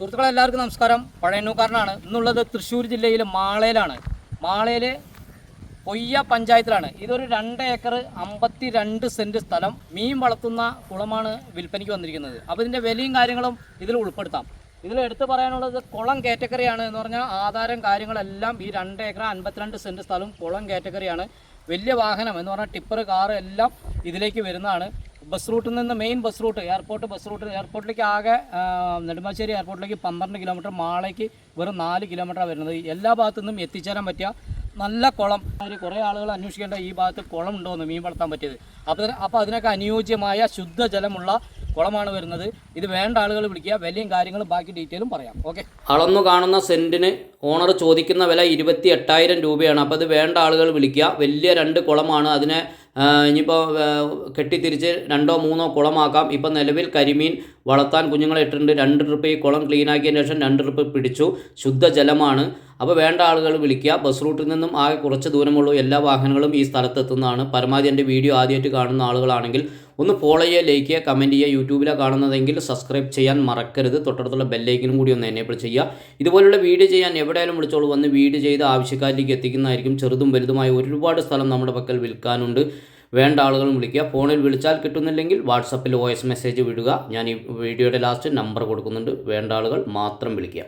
സുഹൃത്തുക്കളെ എല്ലാവർക്കും നമസ്കാരം. പഴയന്നൂക്കാരനാണ് ഇന്നുള്ളത് തൃശ്ശൂർ ജില്ലയിലെ മാളയിലാണ് മാളയിലെ പൊയ്യ പഞ്ചായത്തിലാണ്. ഇതൊരു രണ്ട് ഏക്കർ അമ്പത്തി രണ്ട് സെന്റ് സ്ഥലം മീൻ വളർത്തുന്ന കുളമാണ് വിൽപ്പനയ്ക്ക് വന്നിരിക്കുന്നത്. അപ്പോൾ ഇതിന്റെ വിലയും കാര്യങ്ങളും ഇതിൽ ഉൾപ്പെടുത്താം. ഇതിൽ എടുത്തു പറയാനുള്ളത് കുളം കാറ്റഗറിയാണ് എന്ന് പറഞ്ഞാൽ ആധാരം കാര്യങ്ങളെല്ലാം ഈ രണ്ട് ഏക്കർ അൻപത്തിരണ്ട് സെന്റ് സ്ഥലം കുളം കാറ്റഗറിയാണ്. വലിയ വാഹനം എന്ന് പറഞ്ഞാൽ ടിപ്പർ കാർ എല്ലാം ഇതിലേക്ക് വരുന്നതാണ്. ബസ് റൂട്ടിൽ നിന്ന് main bus route airport bus route എയർപോർട്ടിലേക്ക് ആകെ നെടുമ്പാശ്ശേരി എയർപോർട്ടിലേക്ക് പന്ത്രണ്ട് കിലോമീറ്റർ മാളേക്ക് വെറും നാല് കിലോമീറ്ററാണ് വരുന്നത്. എല്ലാ ഭാഗത്തു നിന്നും എത്തിച്ചേരാൻ പറ്റിയ നല്ല കുളം. അതിൽ കുറേ ആളുകൾ അന്വേഷിക്കേണ്ട ഈ ഭാഗത്ത് കുളം ഉണ്ടോയെന്ന് മീൻ വളർത്താൻ പറ്റിയത്. അപ്പോൾ അതിന് അപ്പോൾ അതിനൊക്കെ അനുയോജ്യമായ ശുദ്ധജലമുള്ള കുളമാണ് വരുന്നത്. ഇത് വേണ്ട ആളുകൾ വിളിക്കുക. വിലയും കാര്യങ്ങളും ബാക്കി ഡീറ്റെയിലും പറയാം. ഓക്കെ അളന്നു കാണുന്ന സെന്റിന് ഓണർ ചോദിക്കുന്ന വില ഇരുപത്തി എട്ടായിരം രൂപയാണ്. അപ്പോൾ അത് വേണ്ട ആളുകൾ വിളിക്കുക. വലിയ രണ്ട് കുളമാണ്. അതിനെ ഇനിയിപ്പോൾ കെട്ടിത്തിരിച്ച് രണ്ടോ മൂന്നോ കുളമാക്കാം. ഇപ്പം നിലവിൽ കരിമീൻ വളർത്താൻ കുഞ്ഞുങ്ങളെ ഇട്ടിട്ടുണ്ട്. രണ്ട് ട്രിപ്പ് ഈ കുളം ക്ലീനാക്കിയതിന് ശേഷം രണ്ട് ട്രിപ്പ് പിടിച്ചു. ശുദ്ധജലമാണ്. അപ്പോൾ വേണ്ട ആളുകൾ വിളിക്കുക. ബസ് റൂട്ടിൽ നിന്നും ആകെ കുറച്ച് ദൂരമുള്ള എല്ലാ വാഹനങ്ങളും ഈ സ്ഥലത്തെത്തുന്നതാണ്. പരമാവധി എന്റെ വീഡിയോ ആദ്യമായിട്ട് കാണുന്ന ആളുകളാണെങ്കിൽ ഒന്ന് ഫോളോ ചെയ്യുക ലൈക്ക് ചെയ്യുക കമന്റ് ചെയ്യുക. യൂട്യൂബിലാണ് കാണുന്നതെങ്കിൽ സബ്സ്ക്രൈബ് ചെയ്യാൻ മറക്കരുത്. തൊട്ടടുത്തുള്ള ബെല്ലൈക്കിനും കൂടി ഒന്ന് എനേബിൾ ചെയ്യുക. ഇതുപോലുള്ള വീഡിയോ ചെയ്യാൻ എവിടെയാലും വിളിച്ചോളൂ. വന്ന് വീഡിയോ ചെയ്ത് ആവശ്യക്കാരിലേക്ക് എത്തിക്കുന്നതായിരിക്കും. ചെറുതും വലുതുമായ ഒരുപാട് സ്ഥലം നമ്മുടെ പക്കൽ വിൽക്കാനുണ്ട്. വേണ്ട ആളുകളും വിളിക്കുക. ഫോണിൽ വിളിച്ചാൽ കിട്ടുന്നില്ലെങ്കിൽ വാട്സപ്പിൽ വോയിസ് മെസ്സേജ് വിടുക. ഞാൻ ഈ വീഡിയോയുടെ ലാസ്റ്റ് നമ്പർ കൊടുക്കുന്നുണ്ട്. വേണ്ട ആളുകൾ മാത്രം വിളിക്കുക.